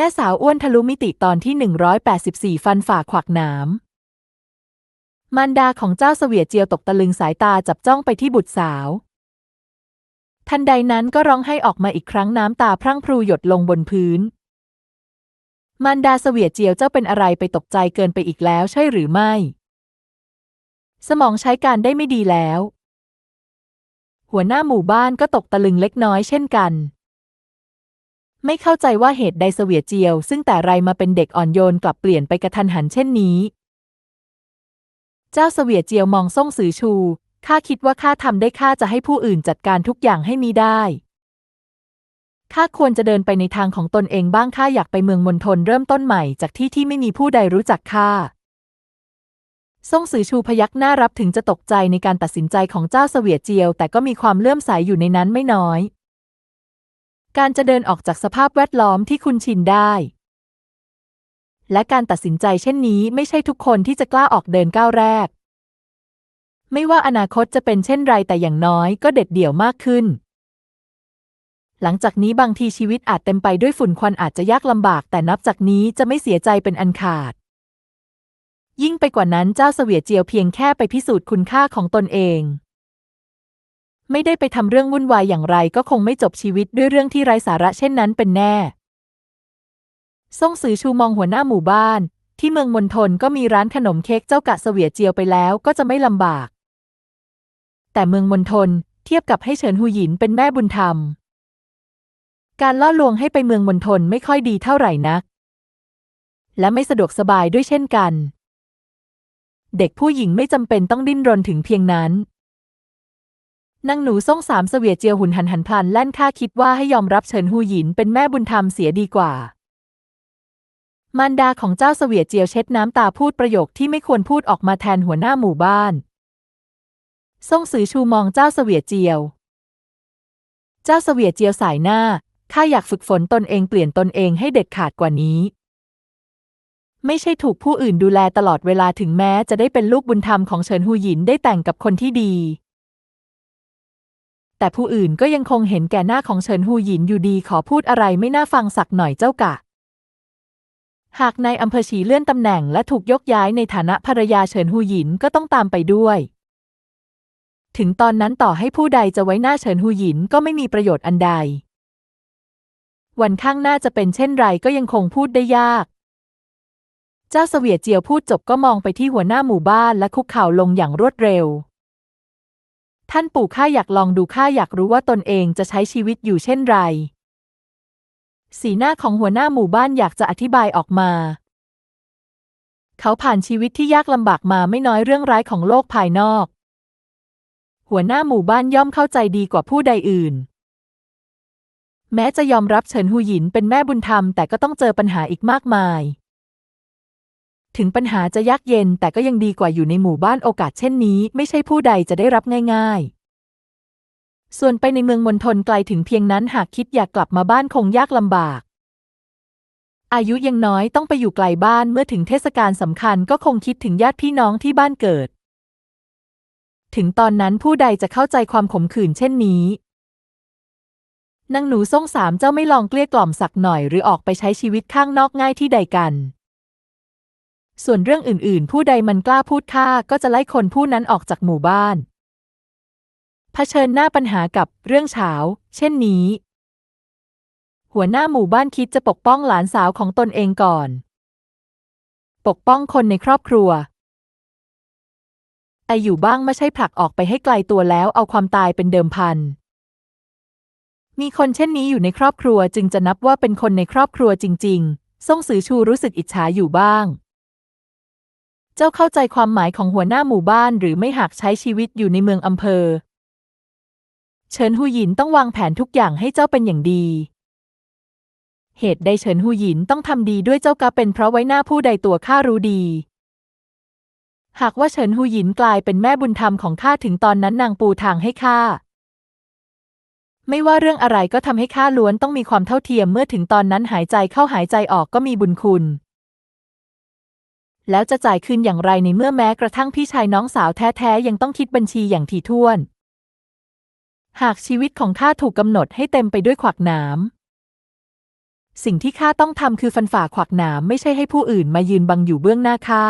แม่สาวอ้วนทะลุมิติตอนที่ 184 ฟันฝ่าขวักหนามมารดาของเจ้าเสวียเจียวตกตะลึงสายตาจับจ้องไปที่บุตรสาว ทันใดนั้นก็ร้องให้ออกมาอีกครั้งน้ำตาพรั่งพรูหยดลงบนพื้น มารดาเสวียเจียวเจ้าเป็นอะไรไปตกใจเกินไปอีกแล้วใช่หรือไม่ สมองใช้การได้ไม่ดีแล้ว หัวหน้าหมู่บ้านก็ตกตะลึงเล็กน้อยเช่นกัน ไม่เข้าใจว่าเหตุใดเสวียเจียว ซึ่งแต่ไรมาเป็นเด็กอ่อนโยนกลับเปลี่ยนไปกระทันหันเช่นนี้ เจ้าเสวียเจียวมองส่งสือชู ข้าคิดว่าข้าทำได้ข้าจะให้ผู้อื่นจัดการทุกอย่างให้มีได้ข้าควรจะเดินไปในทางของตนเองบ้างข้าอยากไปเมืองมณฑลเริ่มต้นใหม่จากที่ที่ไม่มีผู้ใดรู้จักข้าส่งสือชูพยักหน้ารับถึงจะตกใจในการตัดสินใจของเจ้าเสวียเจียว แต่ก็มีความเลื่อมใสยอยู่ในนั้นไม่น้อย การจะเดินออกจากสภาพแวดล้อมที่คุณชินได้ และการตัดสินใจเช่นนี้ไม่ใช่ทุกคนที่จะกล้าออกเดินก้าวแรก ไม่ว่าอนาคตจะเป็นเช่นไรแต่อย่างน้อยก็เด็ดเดี่ยวมากขึ้น หลังจากนี้บางทีชีวิตอาจเต็มไปด้วยฝุ่นควันอาจจะยากลำบาก แต่นับจากนี้จะไม่เสียใจเป็นอันขาด ยิ่งไปกว่านั้นเจ้าเสวียเจียวเพียงแค่ไปพิสูจน์คุณค่าของตนเอง ไม่ได้ไปทำเรื่องวุ่นวายอย่างไรก็คงไม่จบชีวิตด้วยเรื่องที่ไร้สาระเช่นนั้นเป็นแน่ ซ่งซือชูมองหัวหน้าหมู่บ้าน ที่เมืองมณฑลก็มีร้านขนมเค้กเจ้ากะเสวียเจียวไปแล้วก็จะไม่ลำบาก แต่เมืองมณฑลเทียบกับให้เฉินหูหยินเป็นแม่บุญธรรม การล่อลวงให้ไปเมืองมณฑลไม่ค่อยดีเท่าไหร่นัก และไม่สะดวกสบายด้วยเช่นกัน เด็กผู้หญิงไม่จำเป็นต้องดิ้นรนถึงเพียงนั้น นางหนูส่งสามเสวียเจียวหุ่นหันหันพลันแล่นข้าคิดว่าให้ยอมรับเฉินหูหยินเป็นแม่บุญธรรมเสียดีกว่า มารดาของเจ้าเสวียเจียวเช็ดน้ำตาพูดประโยคที่ไม่ควรพูดออกมาแทนหัวหน้าหมู่บ้านส่งสือชูมองเจ้าเสวียเจียว เจ้าเสวียเจียวสายหน้าข้าอยากฝึกฝนตนเองเปลี่ยนตนเองให้เด็ดขาดกว่านี้ ไม่ใช่ถูกผู้อื่นดูแลตลอดเวลาถึงแม้จะได้เป็นลูกบุญธรรมของเฉินหูหยินได้แต่งกับคนที่ดี แต่ผู้อื่นก็ยังคงเห็นแก่หน้าของเฉินหูหยินอยู่ดีขอพูดอะไรไม่น่าฟังสักหน่อยเจ้ากะ หากในอำเภอฉีเลื่อนตำแหน่งและถูกยกย้ายในฐานะภรรยาเฉินหูหยินก็ต้องตามไปด้วย ถึงตอนนั้นต่อให้ผู้ใดจะไว้หน้าเฉินหูหยินก็ไม่มีประโยชน์อันใด วันข้างหน้าจะเป็นเช่นไรก็ยังคงพูดได้ยากเจ้าเสวียเจียวพูดจบก็มองไปที่หัวหน้าหมู่บ้านและคุกเข่าลงอย่างรวดเร็ว ท่านปู่ข้าอยากลองดูข้าอยากรู้ว่าตนเองจะใช้ชีวิตอยู่เช่นไร สีหน้าของหัวหน้าหมู่บ้านอยากจะอธิบายออกมา เขาผ่านชีวิตที่ยากลำบากมาไม่น้อยเรื่องร้ายของโลกภายนอก หัวหน้าหมู่บ้านย่อมเข้าใจดีกว่าผู้ใดอื่น แม้จะยอมรับเฉินหูหยินเป็นแม่บุญธรรมแต่ก็ต้องเจอปัญหาอีกมากมาย ถึงปัญหาจะยากเย็นแต่ก็ยังดีกว่าอยู่ในหมู่บ้านโอกาสเช่นนี้ ไม่ใช่ผู้ใดจะได้รับง่าย ๆ ส่วนไปในเมืองมณฑลไกลถึงเพียงนั้นหากคิดอยากกลับมาบ้านคงยากลำบาก อายุยังน้อยต้องไปอยู่ไกลบ้านเมื่อถึงเทศกาลสำคัญก็คงคิดถึงญาติพี่น้องที่บ้านเกิด ถึงตอนนั้นผู้ใดจะเข้าใจความขมขื่นเช่นนี้นางหนูส่งสามเจ้าไม่ลองเกลี้ยกล่อมสักหน่อยหรือออกไปใช้ชีวิตข้างนอกง่ายที่ใดกัน ส่วนเรื่องอื่นๆ ผู้ใดมันกล้าพูดค่าก็จะไล่คนผู้นั้นออกจากหมู่บ้านเผชิญหน้าปัญหากับเรื่องเฉาเช่นนี้ หัวหน้าหมู่บ้านคิดจะปกป้องหลานสาวของตนเองก่อน ปกป้องคนในครอบครัวแต่อยู่บ้างไม่ใช่ผลักออกไปให้ไกลตัวแล้วเอาความตายเป็นเดิมพัน มีคนเช่นนี้อยู่ในครอบครัวจึงจะนับว่าเป็นคนในครอบครัวจริงๆซ่งสือชูรู้สึกอิจฉาอยู่บ้าง เจ้าเข้าใจความหมายของหัวหน้าหมู่บ้านหรือไม่หากใช้ชีวิตอยู่ในเมืองอำเภอ เฉินหูหยินต้องวางแผนทุกอย่างให้เจ้าเป็นอย่างดี เหตุใดเฉินหูหยินต้องทำดีด้วยเจ้ากะเป็นเพราะไว้หน้าผู้ใดตัวข้ารู้ดี หากว่าเฉินหูหยินกลายเป็นแม่บุญธรรมของข้าถึงตอนนั้นนางปูทางให้ข้าไม่ว่าเรื่องอะไรก็ทำให้ข้าล้วนต้องมีความเท่าเทียมเมื่อถึงตอนนั้นหายใจเข้าหายใจออกก็มีบุญคุณ แล้วจะจ่ายคืนอย่างไรในเมื่อแม้กระทั่งพี่ชายน้องสาวแท้ๆยังต้องคิดบัญชีอย่างถี่ถ้วน หากชีวิตของข้าถูกกำหนดให้เต็มไปด้วยขวักหนามสิ่งที่ข้าต้องทำคือฟันฝ่าขวักหนามไม่ใช่ให้ผู้อื่นมายืนบังอยู่เบื้องหน้าข้า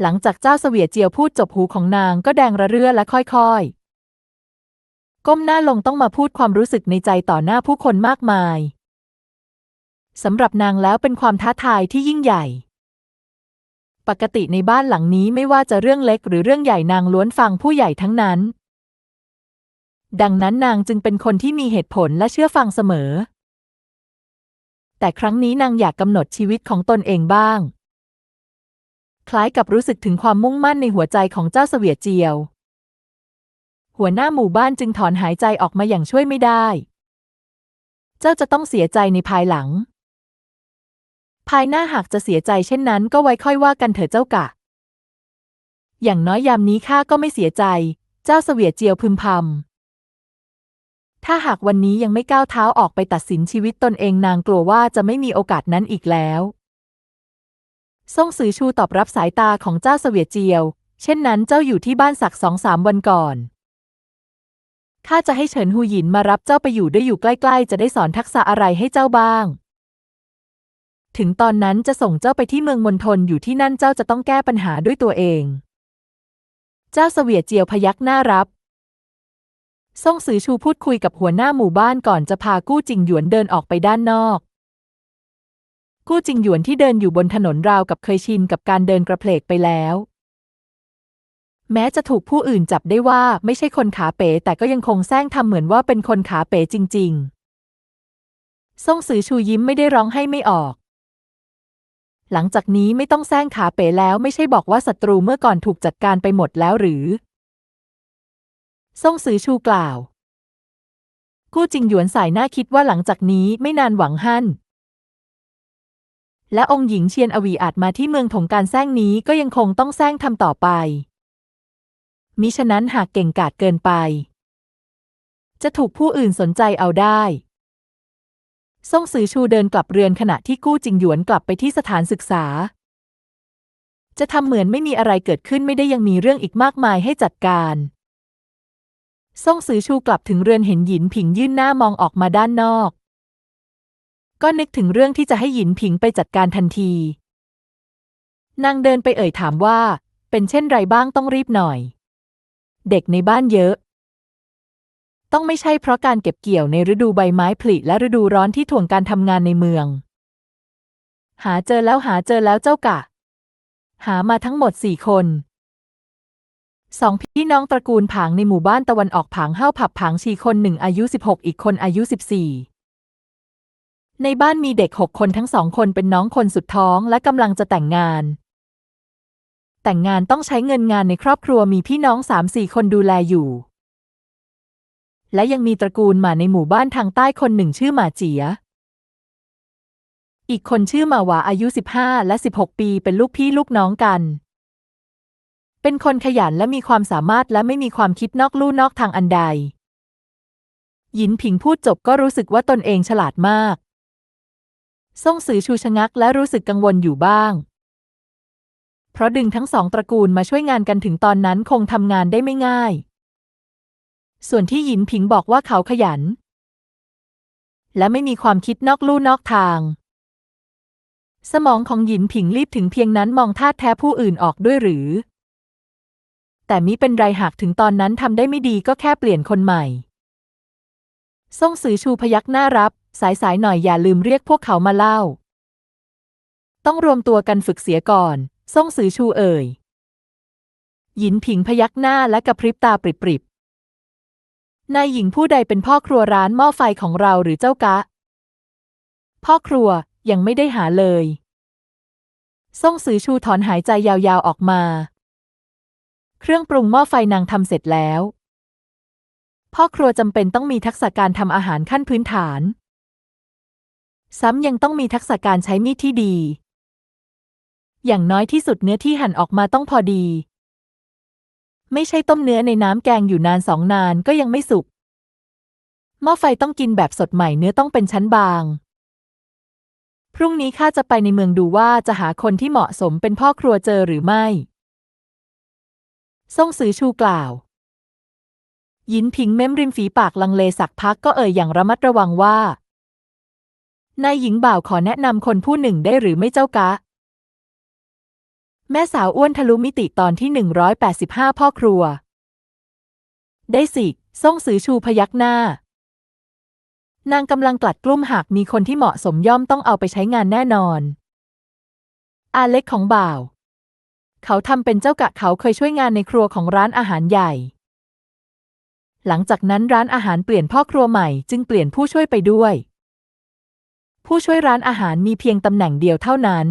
หลังจากเจ้าเสวียเจียวพูดจบหูของนางก็แดงระเรื่อและค่อยๆ ก้มหน้าลงต้องมาพูดความรู้สึกในใจต่อหน้าผู้คนมากมายสำหรับนางแล้วเป็นความท้าทายที่ยิ่งใหญ่ ปกติในบ้านหลังนี้ไม่ว่าจะเรื่องเล็กหรือเรื่องใหญ่นางล้วนฟังผู้ใหญ่ทั้งนั้น ดังนั้นนางจึงเป็นคนที่มีเหตุผลและเชื่อฟังเสมอ แต่ครั้งนี้นางอยากกำหนดชีวิตของตนเองบ้าง คล้ายกับรู้สึกถึงความมุ่งมั่นในหัวใจของเจ้าเสวียเจียว หัวหน้าหมู่บ้านจึงถอนหายใจออกมาอย่างช่วยไม่ได้ เจ้าจะต้องเสียใจในภายหลัง ภายหน้าหากจะเสียใจเช่นนั้นก็ไว้ค่อยว่ากันเถอะเจ้ากะ อย่างน้อยยามนี้ข้าก็ไม่เสียใจ เจ้าเสวียเจียวพึมพำ ถ้าหากวันนี้ยังไม่ก้าวเท้าออกไปตัดสินชีวิตตนเองนางกลัวว่าจะไม่มีโอกาสนั้นอีกแล้วซ่งซือชูตอบรับสายตาของเจ้าเสวียเจียว เช่นนั้นเจ้าอยู่ที่บ้านสักสองสามวันก่อน ข้าจะให้เฉินหูหยินมารับเจ้าไปอยู่ด้วยอยู่ใกล้ ๆ จะได้สอนทักษะอะไรให้เจ้าบ้าง ถึงตอนนั้นจะส่งเจ้าไปที่เมืองมณฑลอยู่ที่นั่นเจ้าจะต้องแก้ปัญหาด้วยตัวเอง เจ้าเสวียเจียวพยักหน้ารับซ่งซือชูพูดคุยกับหัวหน้าหมู่บ้านก่อนจะพากู้จิงหยวนเดินออกไปด้านนอก กู้จิงหยวนที่เดินอยู่บนถนนราวกับเคยชินกับการเดินกระเพลกไปแล้ว แม้จะถูกผู้อื่นจับได้ว่าไม่ใช่คนขาเป๋แต่ก็ยังคงแซงทำเหมือนว่าเป็นคนขาเป๋จริงๆ ซ่งซือชูยิ้มไม่ได้ร้องให้ไม่ออก หลังจากนี้ไม่ต้องแซงขาเป๋แล้วไม่ใช่บอกว่าศัตรูเมื่อก่อนถูกจัดการไปหมดแล้วหรือ ซ่งซือชูกล่าวกู้จิงหยวนสายหน้าคิดว่าหลังจากนี้ไม่นานหวังฮั่นและองค์หญิงเชียนอวีอาจมาที่เมืองถงการแซงนี้ก็ยังคงต้องแซงทำต่อไป มิฉะนั้นหากเก่งกาจเกินไป จะถูกผู้อื่นสนใจเอาได้ ซ่งซือชูเดินกลับเรือนขณะที่กู้จิงหยวนกลับไปที่สถานศึกษา จะทำเหมือนไม่มีอะไรเกิดขึ้นไม่ได้ยังมีเรื่องอีกมากมายให้จัดการซ่งซือชูกลับถึงเรือนเห็นหยินผิงยื่นหน้ามองออกมาด้านนอก ก็นึกถึงเรื่องที่จะให้หยินผิงไปจัดการทันที นางเดินไปเอ่ยถามว่า เป็นเช่นไรบ้างต้องรีบหน่อย เด็กในบ้านเยอะ ต้องไม่ใช่เพราะการเก็บเกี่ยวในฤดูใบไม้ผลิและฤดูร้อนที่ถ่วงการทำงานในเมือง หาเจอแล้วหาเจอแล้วเจ้ากะ หามาทั้งหมดสี่คนสองพี่น้องตระกูลผางในหมู่บ้านตะวันออกผางเฮ้าผับผางชีคนหนึ่งอายุ 16 อีกคนอายุ 14 ในบ้านมีเด็กหกคนทั้งสองคนเป็นน้องคนสุดท้องและกำลังจะแต่งงาน แต่งงานต้องใช้เงินงานในครอบครัวมีพี่น้องสามสี่คนดูแลอยู่ และยังมีตระกูลหมาในหมู่บ้านทางใต้คนหนึ่งชื่อหมาเจีย อีกคนชื่อหมาหวาอายุ 15 และ 16 ปีเป็นลูกพี่ลูกน้องกัน เป็นคนขยันและมีความสามารถและไม่มีความคิดนอกลู่นอกทางอันใด หยินผิงพูดจบก็รู้สึกว่าตนเองฉลาดมาก ซ่งซือชูชะงักและรู้สึกกังวลอยู่บ้างเพราะดึงทั้งสองตระกูลมาช่วยงานกันถึงตอนนั้นคงทำงานได้ไม่ง่าย ส่วนที่หยินผิงบอกว่าเขาขยัน และไม่มีความคิดนอกลู่นอกทาง สมองของหยินผิงรีบถึงเพียงนั้นมองท่าแท้ผู้อื่นออกด้วยหรือ แต่มิเป็นไรหากถึงตอนนั้นทำได้ไม่ดีก็แค่เปลี่ยนคนใหม่ซ่งซือชูพยักหน้ารับ สายสายหน่อยอย่าลืมเรียกพวกเขามาเล่า ต้องรวมตัวกันฝึกเสียก่อนซ่งซือชูเอ่ยหยินผิงพยักหน้าและกระพริบตาปริบ นายหญิงผู้ใดเป็นพ่อครัวร้านหม้อไฟของเราหรือเจ้ากะ พ่อครัวยังไม่ได้หาเลยซ่งซือชูถอนหายใจยาวๆออกมา เครื่องปรุงหม้อไฟนางทำเสร็จแล้ว พ่อครัวจำเป็นต้องมีทักษะการทำอาหารขั้นพื้นฐาน ซ้ำยังต้องมีทักษะการใช้มีดที่ดี อย่างน้อยที่สุดเนื้อที่หั่นออกมาต้องพอดี ไม่ใช่ต้มเนื้อในน้ำแกงอยู่นานสองนานก็ยังไม่สุก หม้อไฟต้องกินแบบสดใหม่เนื้อต้องเป็นชั้นบาง พรุ่งนี้ข้าจะไปในเมืองดูว่าจะหาคนที่เหมาะสมเป็นพ่อครัวเจอหรือไม่ซ่งซือชูกล่าว ยินผิงเม้มริมฝีปากลังเลสักพักก็เอ่ยอย่างระมัดระวังว่า นายหญิงบ่าวขอแนะนำคนผู้หนึ่งได้หรือไม่เจ้ากะ แม่สาวอ้วนทะลุมิติตอนที่ 185 พ่อครัว ได้สิส่งสือชูพยักหน้า นางกำลังกลัดกลุ้มหากมีคนที่เหมาะสมย่อมต้องเอาไปใช้งานแน่นอน อาเล็กของบ่าว เขาทำเป็นเจ้ากะเขาเคยช่วยงานในครัวของร้านอาหารใหญ่ หลังจากนั้นร้านอาหารเปลี่ยนพ่อครัวใหม่จึงเปลี่ยนผู้ช่วยไปด้วย ผู้ช่วยร้านอาหารมีเพียงตำแหน่งเดียวเท่านั้น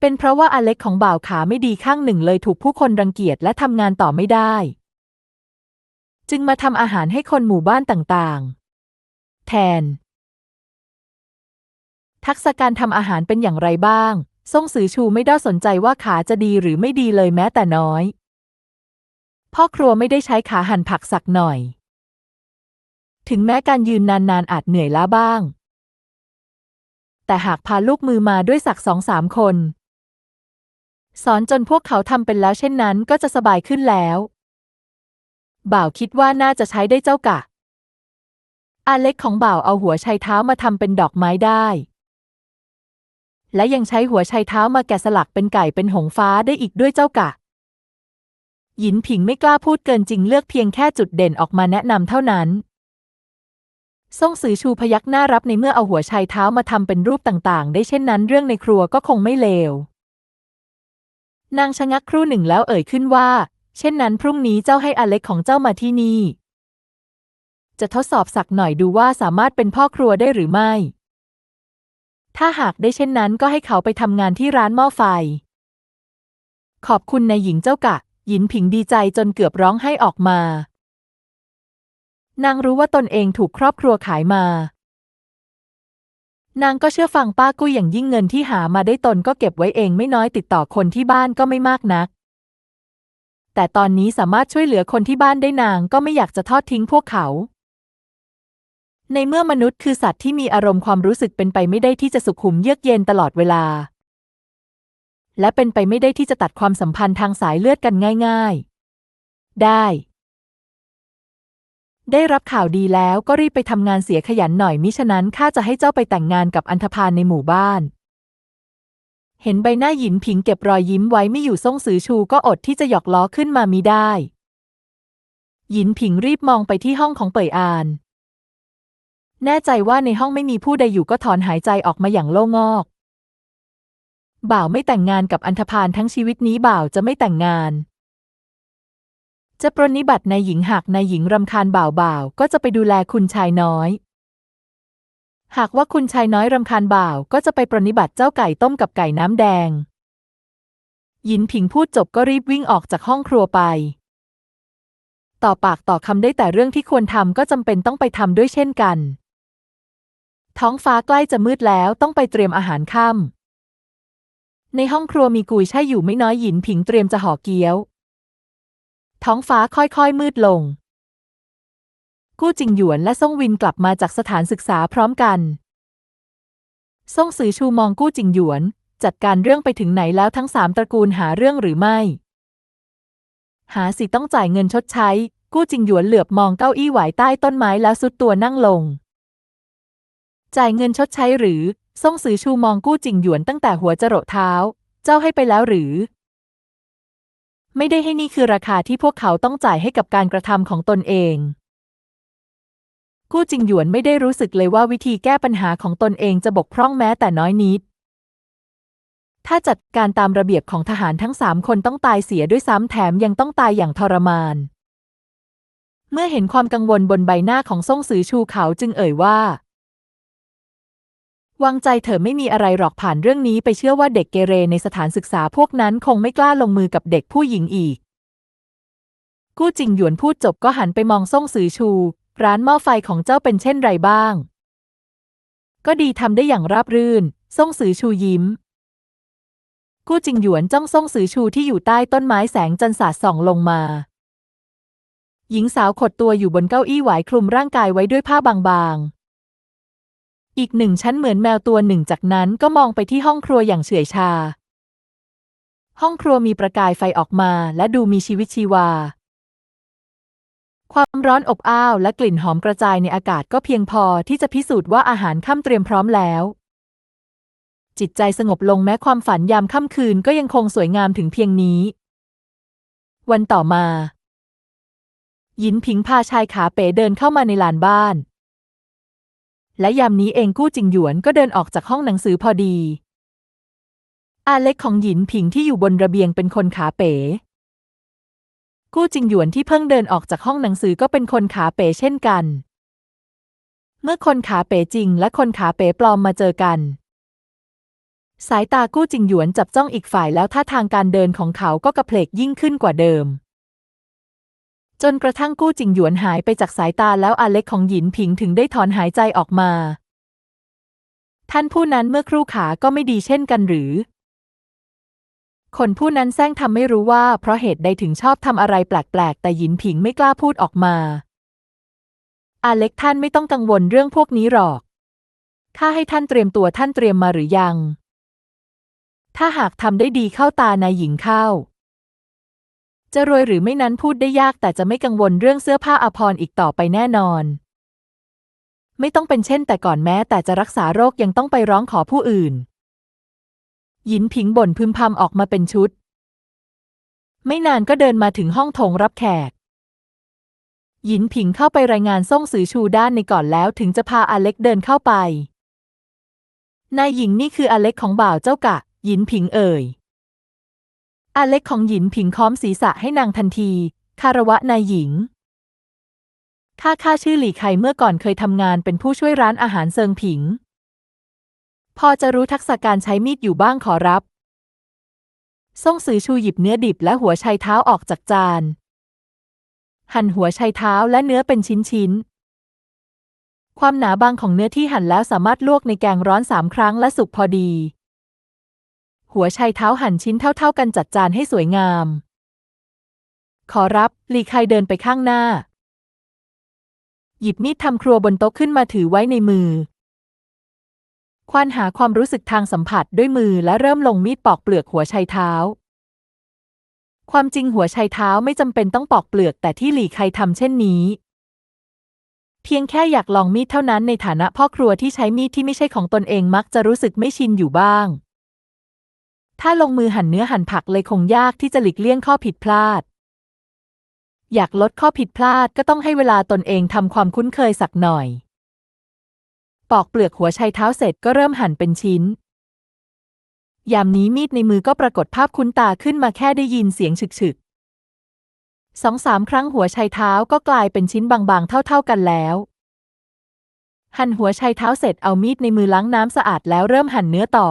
เป็นเพราะว่าอาเล็กของบ่าวขาไม่ดีข้างหนึ่งเลยถูกผู้คนรังเกียจและทำงานต่อไม่ได้ จึงมาทำอาหารให้คนหมู่บ้านต่างๆ แทน ทักษะการทำอาหารเป็นอย่างไรบ้างซ่งสือชูไม่ได้สนใจว่าขาจะดีหรือไม่ดีเลยแม้แต่น้อย พ่อครัวไม่ได้ใช้ขาหั่นผักสักหน่อย ถึงแม้การยืนนานๆอาจเหนื่อยล้าบ้าง แต่หากพาลูกมือมาด้วยสักสองสามคน สอนจนพวกเขาทำเป็นแล้วเช่นนั้นก็จะสบายขึ้นแล้ว บ่าวคิดว่าน่าจะใช้ได้เจ้ากะ อาเล็กของบ่าวเอาหัวไชเท้ามาทำเป็นดอกไม้ได้ และยังใช้หัวไชเท้ามาแกะสลักเป็นไก่เป็นหงฟ้าได้อีกด้วยเจ้ากะ หยินผิงไม่กล้าพูดเกินจริงเลือกเพียงแค่จุดเด่นออกมาแนะนำเท่านั้นซ่งสือชูพยักหน้ารับในเมื่อเอาหัวไชเท้ามาทำเป็นรูปต่างๆ ได้เช่นนั้นเรื่องในครัวก็คงไม่เลว นางชะงักครู่หนึ่งแล้วเอ่ยขึ้นว่า เช่นนั้นพรุ่งนี้เจ้าให้อเล็กของเจ้ามาที่นี่ จะทดสอบสักหน่อยดูว่าสามารถเป็นพ่อครัวได้หรือไม่ ถ้าหากได้เช่นนั้นก็ให้เขาไปทำงานที่ร้านหม้อไฟ ขอบคุณนายหญิงเจ้ากะหยินผิงดีใจจนเกือบร้องไห้ออกมา นางรู้ว่าตนเองถูกครอบครัวขายมา นางก็เชื่อฟังป้ากุ้ยอย่างยิ่งเงินที่หามาได้ตนก็เก็บไว้เองไม่น้อยติดต่อคนที่บ้านก็ไม่มากนัก แต่ตอนนี้สามารถช่วยเหลือคนที่บ้านได้นางก็ไม่อยากจะทอดทิ้งพวกเขา ในเมื่อมนุษย์คือสัตว์ที่มีอารมณ์ความรู้สึกเป็นไปไม่ได้ที่จะสุขุมเยือกเย็นตลอดเวลา และเป็นไปไม่ได้ที่จะตัดความสัมพันธ์ทางสายเลือดกันง่าย ๆ ได้ ได้รับข่าวดีแล้วก็รีบไปทำงานเสียขยันหน่อยมิฉะนั้นข้าจะให้เจ้าไปแต่งงานกับอันธพาลในหมู่บ้าน เห็นใบหน้าหยินผิงเก็บรอยยิ้มไว้ไม่อยู่ซ่งสือชูก็อดที่จะหยอกล้อขึ้นมามิได้ หยินผิงรีบมองไปที่ห้องของเป่ยอาน แน่ใจว่าในห้องไม่มีผู้ใดอยู่ก็ถอนหายใจออกมาอย่างโล่งอก บ่าวไม่แต่งงานกับอันธพาลทั้งชีวิตนี้บ่าวจะไม่แต่งงาน จะปรนนิบัติในหญิงหากในหญิงรำคาญบ่าวบ่าวก็จะไปดูแลคุณชายน้อย หากว่าคุณชายน้อยรำคาญบ่าวก็จะไปปรนนิบัติเจ้าไก่ต้มกับไก่น้ำแดง หยินผิงพูดจบก็รีบวิ่งออกจากห้องครัวไป ต่อปากต่อคำได้แต่เรื่องที่ควรทำก็จำเป็นต้องไปทำด้วยเช่นกัน ท้องฟ้าใกล้จะมืดแล้วต้องไปเตรียมอาหารค่ำในห้องครัวมีกุยช่ายอยู่ไม่น้อยหยินผิงเตรียมจะห่อเกี๊ยว ท้องฟ้าค่อยๆมืดลง กู้จิงหยวนและซ่งวินกลับมาจากสถานศึกษาพร้อมกันซ่งซือชูมองกู้จิงหยวน จัดการเรื่องไปถึงไหนแล้วทั้งสามตระกูลหาเรื่องหรือไม่ หาสิต้องจ่ายเงินชดใช้ กู้จิงหยวนเหลือบมองเก้าอี้ไหวใต้ต้นไม้แล้วสุดตัวนั่งลง จ่ายเงินชดใช้หรือซ่งซือชูมองกู้จิงหยวนตั้งแต่หัวจรดเท้า เจ้าให้ไปแล้วหรือ ไม่ได้ให้นี่คือราคาที่พวกเขาต้องจ่ายให้กับการกระทำของตนเองกู้จิงหยวนไม่ได้รู้สึกเลยว่าวิธีแก้ปัญหาของตนเองจะบกพร่องแม้แต่น้อยนิด ถ้าจัดการตามระเบียบของทหารทั้งสามคนต้องตายเสียด้วยซ้ำแถมยังต้องตายอย่างทรมาน เมื่อเห็นความกังวลบนใบหน้าของซ่งซือชูเขาจึงเอ่ยว่า วางใจเถอไม่มีอะไรหรอกผ่านเรื่องนี้ไปเชื่อว่าเด็กเกเรในสถานศึกษาพวกนั้นคงไม่กล้าลงมือกับเด็กผู้หญิงอีก กู้จิงหยวนพูดจบก็หันไปมองซ่งซือชู ร้านหม้อไฟของเจ้าเป็นเช่นไรบ้าง ก็ดีทำได้อย่างราบรื่นซ่งซือชูยิ้ม กู้จิงหยวนจ้องซ่งซือชูที่อยู่ใต้ต้นไม้แสงจันทร์สาดส่องลงมา หญิงสาวขดตัวอยู่บนเก้าอี้หวายคลุมร่างกายไว้ด้วยผ้าบางๆ อีกหนึ่งชั้นเหมือนแมวตัวหนึ่งจากนั้นก็มองไปที่ห้องครัวอย่างเฉื่อยชา ห้องครัวมีประกายไฟออกมาและดูมีชีวิตชีวา ความร้อนอบอ้าวและกลิ่นหอมกระจายในอากาศก็เพียงพอที่จะพิสูจน์ว่าอาหารค่ำเตรียมพร้อมแล้ว จิตใจสงบลงแม้ความฝันยามค่ำคืนก็ยังคงสวยงามถึงเพียงนี้ วันต่อมา หยินผิงพาชายขาเป๋เดินเข้ามาในลานบ้าน และยามนี้เองกู้จิงหยวนก็เดินออกจากห้องหนังสือพอดี อาเล็กของหยินผิงที่อยู่บนระเบียงเป็นคนขาเป๋ กู้จิงหยวนที่เพิ่งเดินออกจากห้องหนังสือก็เป็นคนขาเป๋เช่นกัน เมื่อคนขาเป๋จริงและคนขาเป๋ปลอมมาเจอกัน สายตากู้จิงหยวนจับจ้องอีกฝ่ายแล้วท่าทางการเดินของเขาก็กระเพลกยิ่งขึ้นกว่าเดิม จนกระทั่งกู้จิงหยวนหายไปจากสายตาแล้วอาเล็กของหยินผิงถึงได้ถอนหายใจออกมา ท่านผู้นั้นเมื่อครู่ขาก็ไม่ดีเช่นกันหรือ คนผู้นั้นแซงทำไม่รู้ว่าเพราะเหตุใดถึงชอบทำอะไรแปลกๆ แต่หยินผิงไม่กล้าพูดออกมา อาเล็กท่านไม่ต้องกังวลเรื่องพวกนี้หรอกข้าให้ท่านเตรียมตัวท่านเตรียมมาหรือยัง ถ้าหากทำได้ดีเข้าตานายหญิงเข้า จะรวยหรือไม่นั้นพูดได้ยากแต่จะไม่กังวลเรื่องเสื้อผ้าอภรณ์อีกต่อไปแน่นอน ไม่ต้องเป็นเช่นแต่ก่อนแม้แต่จะรักษาโรคยังต้องไปร้องขอผู้อื่น หยินผิงบ่นพึมพำออกมาเป็นชุด ไม่นานก็เดินมาถึงห้องโถงรับแขก หยินผิงเข้าไปรายงานส่งสือชูด้านในก่อนแล้วถึงจะพาอเล็กเดินเข้าไป นายหญิงนี่คืออเล็กของบ่าวเจ้ากะ หยินผิงเอ่ย อาเล็กของหยินผิงค้อมศีรษะให้นางทันที คารวะนายหญิง ข้าข้าชื่อหลี่ไคเมื่อก่อนเคยทำงานเป็นผู้ช่วยร้านอาหารเซิงผิง พอจะรู้ทักษะการใช้มีดอยู่บ้างขอรับ ส่งสือชูหยิบเนื้อดิบและหัวไชเท้าออกจากจาน หั่นหัวไชเท้าและเนื้อเป็นชิ้นๆความหนาบางของเนื้อที่หั่นแล้วสามารถลวกในแกงร้อนสามครั้งและสุกพอดี หัวไชเท้าหั่นชิ้นเท่าๆกันจัดจานให้สวยงาม ขอรับหลีไคเดินไปข้างหน้า หยิบมีดทำครัวบนโต๊ะขึ้นมาถือไว้ในมือ ควานหาความรู้สึกทางสัมผัสด้วยมือและเริ่มลงมีดปอกเปลือกหัวไชเท้า ความจริงหัวไชเท้าไม่จำเป็นต้องปอกเปลือกแต่ที่หลี่ไคทำเช่นนี้เพียงแค่อยากลองมีดเท่านั้นในฐานะพ่อครัวที่ใช้มีดที่ไม่ใช่ของตนเองมักจะรู้สึกไม่ชินอยู่บ้าง ถ้าลงมือหั่นเนื้อหั่นผักเลยคงยากที่จะหลีกเลี่ยงข้อผิดพลาด อยากลดข้อผิดพลาดก็ต้องให้เวลาตนเองทำความคุ้นเคยสักหน่อย ปอกเปลือกหัวไชเท้าเสร็จก็เริ่มหั่นเป็นชิ้น ยามนี้มีดในมือก็ปรากฏภาพคุ้นตาขึ้นมาแค่ได้ยินเสียงฉึกๆสองสามครั้งหัวไชเท้าก็กลายเป็นชิ้นบางๆ เท่าๆกันแล้ว หั่นหัวไชเท้าเสร็จเอามีดในมือล้างน้ำสะอาดแล้วเริ่มหั่นเนื้อต่อ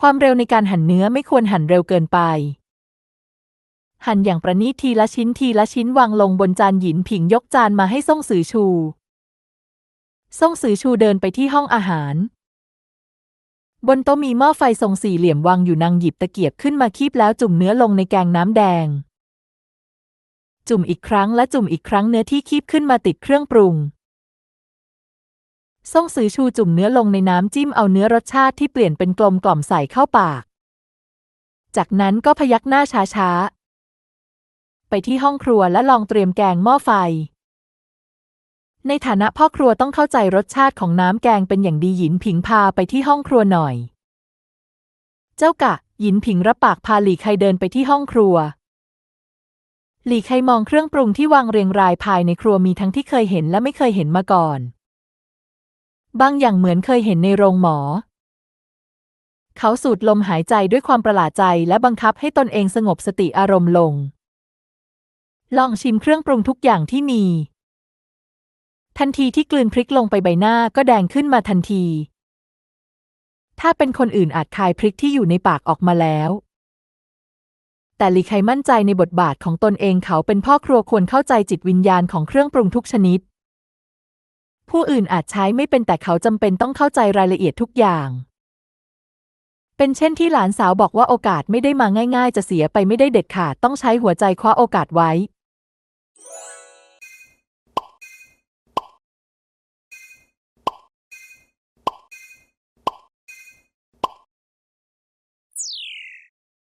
ความเร็วในการหั่นเนื้อไม่ควรหั่นเร็วเกินไป หั่นอย่างประณีตทีละชิ้นทีละชิ้นวางลงบนจานหยินผิงยกจานมาให้ส่งสือชูส่งสือชูเดินไปที่ห้องอาหาร บนโต๊ะมีหม้อไฟทรงสี่เหลี่ยมวางอยู่นางหยิบตะเกียบขึ้นมาคีบแล้วจุ่มเนื้อลงในแกงน้ำแดง จุ่มอีกครั้งและจุ่มอีกครั้งเนื้อที่คีบขึ้นมาติดเครื่องปรุง ส่งสือชูจุ่มเนื้อลงในน้ำจิ้มเอาเนื้อรสชาติที่เปลี่ยนเป็นกลมกล่อมใส่เข้าปาก จากนั้นก็พยักหน้าช้าๆ ไปที่ห้องครัวและลองเตรียมแกงหม้อไฟ ในฐานะพ่อครัวต้องเข้าใจรสชาติของน้ำแกงเป็นอย่างดีหยินผิงพาไปที่ห้องครัวหน่อย เจ้ากะ หยินผิงรับปากพาหลี่ไคเดินไปที่ห้องครัวหลี่ไคมองเครื่องปรุงที่วางเรียงรายภายในครัวมีทั้งที่เคยเห็นและไม่เคยเห็นมาก่อน บางอย่างเหมือนเคยเห็นในโรงหมอ เขาสูดลมหายใจด้วยความประหลาดใจและบังคับให้ตนเองสงบสติอารมณ์ลง ลองชิมเครื่องปรุงทุกอย่างที่มี ทันทีที่กลืนพริกลงไปใบหน้าก็แดงขึ้นมาทันที ถ้าเป็นคนอื่นอาจคายพริกที่อยู่ในปากออกมาแล้วแต่ลีไคมั่นใจในบทบาทของตนเองเขาเป็นพ่อครัวควรเข้าใจจิตวิญญาณของเครื่องปรุงทุกชนิด ผู้อื่นอาจใช้ไม่เป็นแต่เขาจำเป็นต้องเข้าใจรายละเอียดทุกอย่าง เป็นเช่นที่หลานสาวบอกว่าโอกาสไม่ได้มาง่าย ๆ จะเสียไปไม่ได้เด็ดขาดต้องใช้หัวใจคว้าโอกาสไว้